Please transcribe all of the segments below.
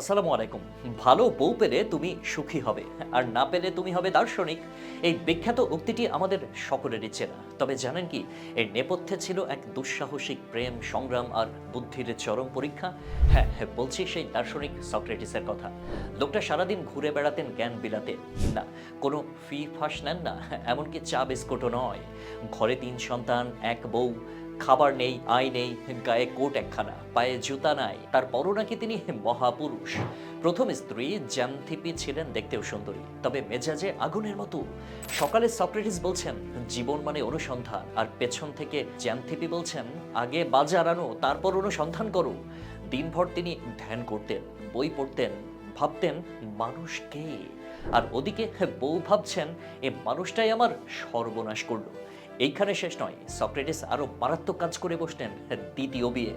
আসসালামু আলাইকুম। ভালো বউ পেলে তুমি সুখী হবে, আর না পেলে তুমি হবে দার্শনিক। এই বিখ্যাত উক্তিটি আমাদের সকলেরই চেনা। তবে জানেন কি, এর নেপথ্যে ছিল এক দুঃসাহসিক প্রেম, সংগ্রাম আর বুদ্ধির চরম পরীক্ষা। হ্যাঁ হ্যাঁ বলছি সেই দার্শনিক সক্রেটিসের কথা। লোকটা সারাদিন ঘুরে বেড়াতেন জ্ঞান বিলাতে। না, কোনো ফি ফাঁস নেন না, এমনকি চা বিস্কুটও নয়। ঘরে তিন সন্তান, এক বউ খাবার নেই, আয় নেই, গায়ে কোট একখানা, পায়ে জুতা নাই, তারপরও নাকি তিনি মহাপুরুষ। প্রথম স্ত্রী জ্যামথিপি ছিলেন দেখতেও সুন্দরী, তবে মেজাজে আগুনের মতো। সকালে সক্রেটিস বলছেন, জীবন মানে অনুসন্ধান, আর পেছন থেকে জ্যামথিপি বলছেন, আগে বাজার আনো, তারপর অনুসন্ধান করো। দিনভর তিনি ধ্যান করতেন, বই পড়তেন ভাবতেন, মানুষ কে? আর ওদিকে বউ ভাবছেন, এ মানুষটাই আমার সর্বনাশ করল। এইখানে শেষ নয়। সক্রেটিস আরও মারাত্মক কাজ করে বসলেন দ্বিতীয় বিয়ে।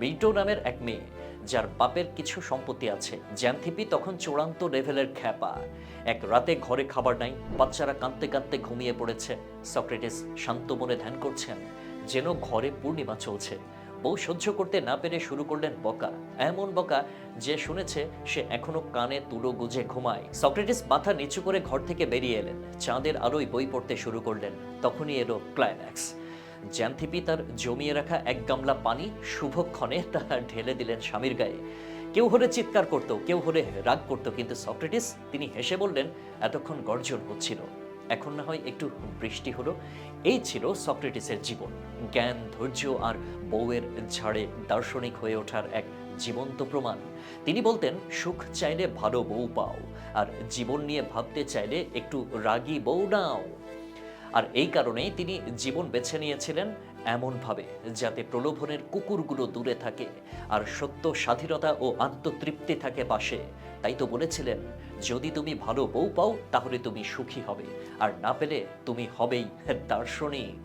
বিটো নামের এক মেয়ে, যার বাপের কিছু সম্পত্তি আছে। জ্যান্থিপি তখন চূড়ান্ত লেভেলের খ্যাপা। এক রাতে ঘরে খাবার নাই, বাচ্চারা কাঁদতে কাঁদতে ঘুমিয়ে পড়েছে। সক্রেটিস শান্ত মনে ধ্যান করছেন, যেন ঘরে পূর্ণিমা চলছে। বউ সহ্য করতে না পেরে শুরু করলেন বকা। এমন বকা যে শুনেছে সে এখনও কানে তুলো গুজে ঘুমায়। সক্রেটিস মাথা নিচু করে ঘর থেকে বেরিয়ে এলেন। চাঁদের আলোয় বই পড়তে শুরু করলেন। তখনই এলো ক্লাইম্যাক্স জ্যান্থিপি তার জমিয়ে রাখা এক গামলা পানি শুভক্ষণে তা ঢেলে দিলেন স্বামীর গায়ে। কেউ হলে চিৎকার করতো, কেউ হলে রাগ করতো, কিন্তু সক্রেটিস, তিনি হেসে বললেন, এতক্ষণ গর্জন হচ্ছিল। এখন না হয় একটু বৃষ্টি হলো। এই ছিল সক্রেটিসের জীবন। জ্ঞান, ধৈর্য আর বউয়ের ঝাড়ে দার্শনিক হয়ে ওঠার এক জীবন্ত প্রমাণ। তিনি বলতেন, সুখ চাইলে ভালো বউ পাও, আর জীবন নিয়ে ভাবতে চাইলে একটু রাগী বউ নাও। আর এই কারণেই তিনি জীবন বেছে নিয়েছিলেন এমনভাবে, যাতে প্রলোভনের কুকুরগুলো দূরে থাকে আর সত্য, স্বাধীনতা ও আত্মতৃপ্তি থাকে পাশে। তাই তো বলেছিলেন, যদি তুমি ভালো বউ পাও, তাহলে তুমি সুখী হবে, আর না পেলে তুমি হবেই দার্শনিক।